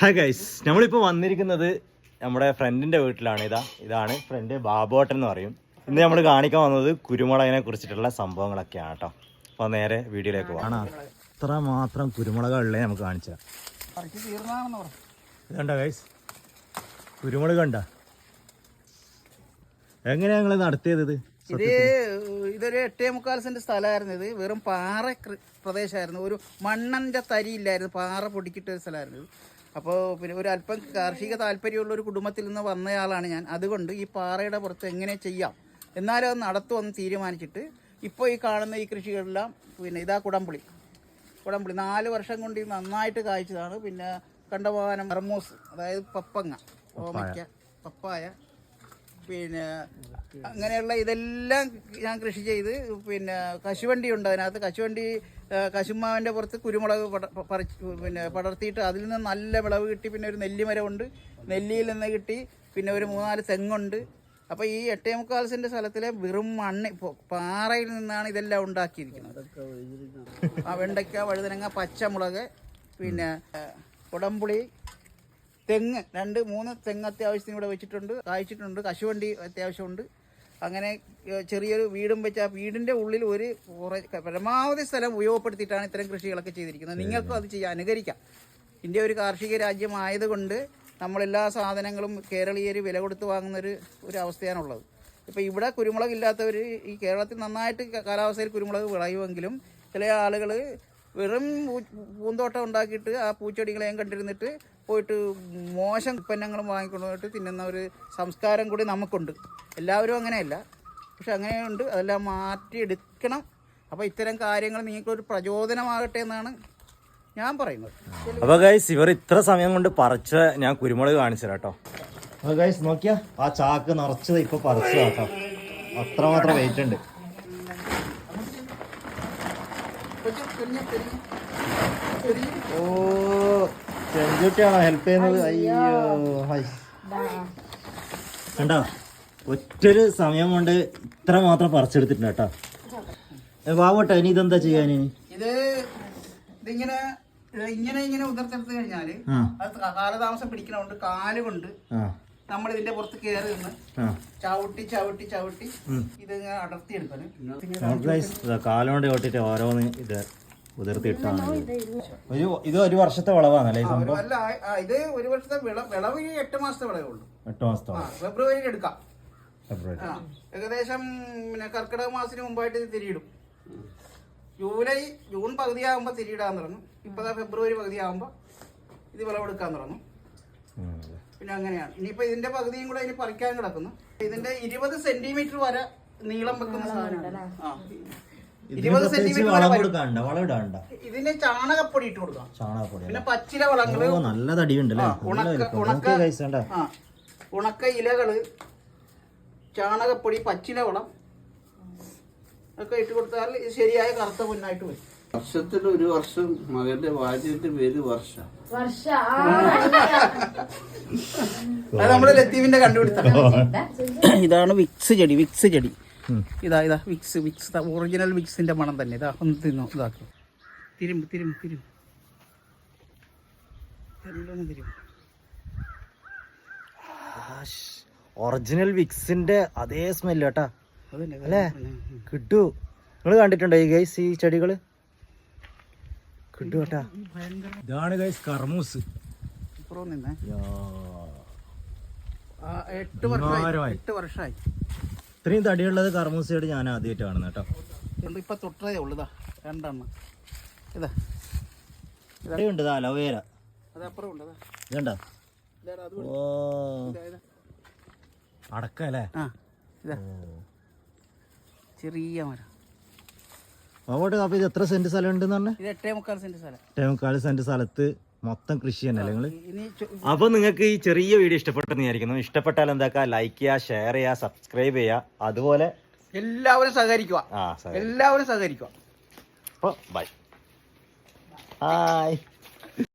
Hi guys നമ്മളിപ്പോൾ വന്നിരിക്കുന്നത് നമ്മുടെ ഫ്രണ്ടിന്റെ വീട്ടിലാണ്. ഇതാ ഇതാണ് ഫ്രണ്ട് ബാബോട്ടൻ എന്ന് പറയും. ഇന്ന് നമ്മൾ കാണിക്കാൻ വന്നത് കുരുമുളകിനെ കുറിച്ചിട്ടുള്ള സംഭവങ്ങളൊക്കെയാണ് കേട്ടോ അപ്പോൾ നേരെ വീഡിയോയിലേക്ക് പോകാം അത്ര മാത്രം കുരുമുളകുള്ളേ നമുക്ക് കാണിച്ചു. പറിച്ച് തീർന്നാണെന്ന് പറഞ്ഞു ഇതുണ്ടോ ഗൈസ് കുരുമുളക് കണ്ട? എങ്ങനെയാ നിങ്ങൾ നടത്തിയത് ഇത്? ഇത് ഇതൊരു എട്ടേ മുക്കാൽ സെന്റ് സ്ഥലമായിരുന്നു ഇത്. വെറും പാറ പ്രദേശമായിരുന്നു. ഒരു മണ്ണന്റെ തരിയില്ലായിരുന്നു പാറ പൊടിക്കിട്ട ഒരു സ്ഥലമായിരുന്നു അപ്പോൾ പിന്നെ ഒരു അല്പം കാർഷിക താല്പര്യമുള്ള ഒരു കുടുംബത്തിൽ നിന്ന് വന്നയാളാണ് ഞാൻ. അതുകൊണ്ട് ഈ പാറയുടെ പുറത്ത് എങ്ങനെ ചെയ്യാം? എന്നാലും അത് നടത്തുമെന്ന് തീരുമാനിച്ചിട്ട് ഇപ്പോൾ ഈ കാണുന്ന ഈ കൃഷികളെല്ലാം പിന്നെ ഇതാ കുടംപുളി. കുടംപുളി. നാല് വർഷം കൊണ്ട് നന്നായിട്ട് കായ്ച്ചതാണ്. പിന്നെ കണ്ടമാനം ഹർമൂസ് അതായത് പപ്പങ്ങ ഓമയ്ക്ക പപ്പായ പിന്നെ അങ്ങനെയുള്ള ഇതെല്ലാം ഞാൻ കൃഷി ചെയ്ത് പിന്നെ കശുവണ്ടി ഉണ്ട് അതിനകത്ത്. കശുവണ്ടി കശുമാവിന്റെ പുറത്ത് കുരുമുളക് പറിച്ച് പിന്നെ പടർത്തിയിട്ട് അതിൽ നിന്ന് നല്ല വിളവ് കിട്ടി. പിന്നെ ഒരു നെല്ലിമരമുണ്ട് നെല്ലിയിൽ നിന്ന് കിട്ടി. പിന്നെ ഒരു മൂന്നാൽ തെങ്ങുണ്ട്. അപ്പോൾ ഈ എട്ടേ മുക്കാൽ സെന്റ് സ്ഥലത്തിലെ വെറും മണ്ണ് ഇപ്പോൾ പാറയിൽ നിന്നാണ് ഇതെല്ലാം ഉണ്ടാക്കിയിരിക്കുന്നത്. ആ വെണ്ടയ്ക്ക വഴുതനങ്ങ പച്ചമുളക് പിന്നെ കുടംപുളി തെങ്ങ് രണ്ട് മൂന്ന് തെങ്ങ് അത്യാവശ്യത്തിന് ഇവിടെ വെച്ചിട്ടുണ്ട്. കായ്ച്ചിട്ടുണ്ട്. കശുവണ്ടി അത്യാവശ്യമുണ്ട്. അങ്ങനെ ചെറിയൊരു വീടും വെച്ച് ആ വീടിന്റെ ഉള്ളിൽ ഒരു കുറേ പരമാവധി സ്ഥലം ഉപയോഗപ്പെടുത്തിയിട്ടാണ് ഇത്തരം കൃഷികളൊക്കെ ചെയ്തിരിക്കുന്നത്. നിങ്ങൾക്കും അത് ചെയ്യാൻ അനുകരിക്കാം. ഇന്ത്യ ഒരു കാർഷിക രാജ്യമായതുകൊണ്ട് നമ്മളെല്ലാ സാധനങ്ങളും കേരളീയർ വില കൊടുത്ത് വാങ്ങുന്നൊരു ഒരു അവസ്ഥയാണുള്ളത്. ഇപ്പോൾ ഇവിടെ കുരുമുളക് ഇല്ലാത്തവർ ഈ കേരളത്തിൽ നന്നായിട്ട് കാലാവസ്ഥയിൽ കുരുമുളക് വിളയുമെങ്കിലും ചില ആളുകൾ വെറും പൂന്തോട്ടം ഉണ്ടാക്കിയിട്ട് ആ പൂച്ചെടികളെയും കണ്ടിരുന്നിട്ട് പോയിട്ട് മോശം ഉൽപ്പന്നങ്ങളും വാങ്ങിക്കൊണ്ട് പോയിട്ട് തിന്നുന്ന ഒരു സംസ്കാരം കൂടി നമുക്കുണ്ട്. എല്ലാവരും അങ്ങനെയല്ല. പക്ഷെ അങ്ങനെയുണ്ട്. അതെല്ലാം മാറ്റിയെടുക്കണം. അപ്പോൾ ഇത്തരം കാര്യങ്ങൾ നിങ്ങൾക്കൊരു പ്രചോദനമാകട്ടെ എന്നാണ് ഞാൻ പറയുന്നത്. അപ്പോൾ ഗൈസ് ഇവർ ഇത്ര സമയം കൊണ്ട് പറിച്ച ഞാൻ കുരുമുളക് കാണിച്ചു കേട്ടോ. അപ്പൊ ഗൈസ് നോക്കിയാ ആ ചാക്ക് നിറച്ചത് ഇപ്പൊ പറിച്ചു കേട്ടോ. അത്രമാത്രം വെയിറ്റ് ഉണ്ട്. ഓ. ചെഞ്ചുട്ടിയാണോ ഹെൽപ്പ് ചെയ്യുന്നത്? അയ്യോ. കണ്ടോ? ഒറ്റൊരു സമയം കൊണ്ട് ഇത്ര മാത്രം പറിച്ചെടുത്തിട്ടുണ്ട് കേട്ടോ. വാവട്ടെ ഇനി ഇതെന്താ ചെയ്യാൻ ഇത് ഇതിങ്ങനെ ഇങ്ങനെ ഇങ്ങനെ ഉതിർത്തെടുത്ത് കഴിഞ്ഞാൽ അത് കാലതാമസം പിടിക്കണോണ്ട് കാൽ കൊണ്ട് നമ്മൾ ഇതിന്റെ പുറത്ത് കയറി നിന്ന് ചവിട്ടി ചവിട്ടി ചവിട്ടി. ഇത് ഇങ്ങനെ അടർത്തി എടുക്കണം നമുക്ക് കാലുകൊണ്ട് ഓട്ടിട്ട് ഓരോന്ന് ഇത് ഉതിർത്തി ഇട്ടാണ് ഒരു ഇത് ഒരു വർഷത്തെ വിളവാണല്ലേ സംഭവം? അല്ല ആ, ഇത് ഒരു വർഷത്തെ വിള വിളവ് ഈ എട്ട് മാസത്തെ വിളവേ ഉള്ളൂ. എട്ട് മാസത്തെ ആ ഫെബ്രുവരിയിൽ എടുക്കാം. ഫെബ്രുവരി. ആ ഏകദേശം പിന്നെ കർക്കിടക മാസത്തിന് മുമ്പായിട്ട് ഇത് തിരിയിടും. ജൂലൈ ജൂൺ പകുതിയാകുമ്പോൾ തിരിയിടാൻ തുടങ്ങും. ഇപ്പതാ ഫെബ്രുവരി പകുതിയാകുമ്പോൾ ഇത് വിളവെടുക്കാൻ തുടങ്ങും. ഉം, പിന്നെ അങ്ങനെയാണ്. iനിയിപ്പോ ഇതിന്റെ പകുതിയും കൂടെ ഇനി പറിക്കാൻ കിടക്കുന്നു. ഇതിന്റെ ഇരുപത് സെന്റിമീറ്റർ വരെ നീളം വെക്കുന്ന സാധനമാണ്. ആ. ഇതിന് ഇരുപത് സെന്റിമീറ്റർ വരെ വരും. കൊടുക്കാണ്ട വളം ഇടാണ്ട ഇതിന് ചാണകപ്പൊടി ഇട്ട് കൊടുക്കാം. ചാണകപ്പൊടി പിന്നെ പച്ചില വളങ്ങൾ. ഓ നല്ല തടിയുണ്ട് അല്ലേ ആ, ഉണക്ക ഉണക്ക ആ ഉണക്ക ഇലകൾ ചാണകപ്പൊടി പച്ചില വളം ഒക്കെ ഇട്ട് കൊടുത്താൽ ഇത് ശരിയായ കറുത്ത പൊന്നായിട്ട് വരും. വർഷത്തിൽ ഒരു വർഷം മകന്റെ വാചകത്തിന്റെ പേര് വർഷ. വർഷ. അത് നമ്മുടെ ലത്തീവിന്റെ കണ്ടുപിടുത്തം. ഇതാണ് വിക്സ് ചെടി വിക്സ് ചെടി. ഇതാ ഇതാ വിക്സ് വിക്സ് ഒറിജിനൽ വിക്സിന്റെ മണം തന്നെ. ഇതാ ഒന്ന് തിന്നു ഇതാക്കും. തിരുമ്പ് തിരുമ്പ് തിരുമ്പ്. എല്ലാം തിരുമ്പ്. ഒറിജിനൽ വിക്സിന്റെ അതേ സ്മെല്ല് കേട്ടാ. അല്ലേ? കിട്ടു. നിങ്ങൾ കണ്ടിട്ടുണ്ടോ ഈ ഗൈസ് ഈ ചെടികൾ? കിട്ടു കേട്ടാ. ഇതാണ് ഗൈസ് കർമൂസ്. എട്ട് വർഷമായി. എട്ട് വർഷമായി ഇത്രയും തടിയുള്ളത് കർമൂസ് ചെടി ഞാൻ ആദ്യമായിട്ട് കാണുന്നത് കേട്ടോ. ഇപ്പൊ തൊട്ടതേ ഉള്ളു ഇതാ രണ്ടെണ്ണം. ഇതാ. ഇവിടെയുണ്ട് ഇതാ അലോവേര. ഇതുണ്ടോ ഓ. ചെറിയ മരം. അങ്ങോട്ട് അപ്പൊ ഇത് എത്ര സെന്റ് സ്ഥലം ഉണ്ടെന്ന് പറഞ്ഞേ? ഇത് എട്ടേ മുക്കാൽ സെന്റ് സ്ഥലം. ടേമുക്കാൽ സെന്റ് സ്ഥലത്ത്. മൊത്തം കൃഷി തന്നെയല്ലേ നിങ്ങൾ അപ്പൊ നിങ്ങൾക്ക് ഈ ചെറിയ വീഡിയോ ഇഷ്ടപ്പെട്ടെന്ന് വിചാരിക്കുന്നു. ഇഷ്ടപ്പെട്ടാൽ എന്താക്കുക ലൈക്ക് ചെയ്യുക ഷെയർ ചെയ്യുക സബ്സ്ക്രൈബ് ചെയ്യുക. അതുപോലെ എല്ലാവരും സഹകരിക്കുക. ആ എല്ലാവരും സഹകരിക്കുക. അപ്പൊ ബൈ ഹായ്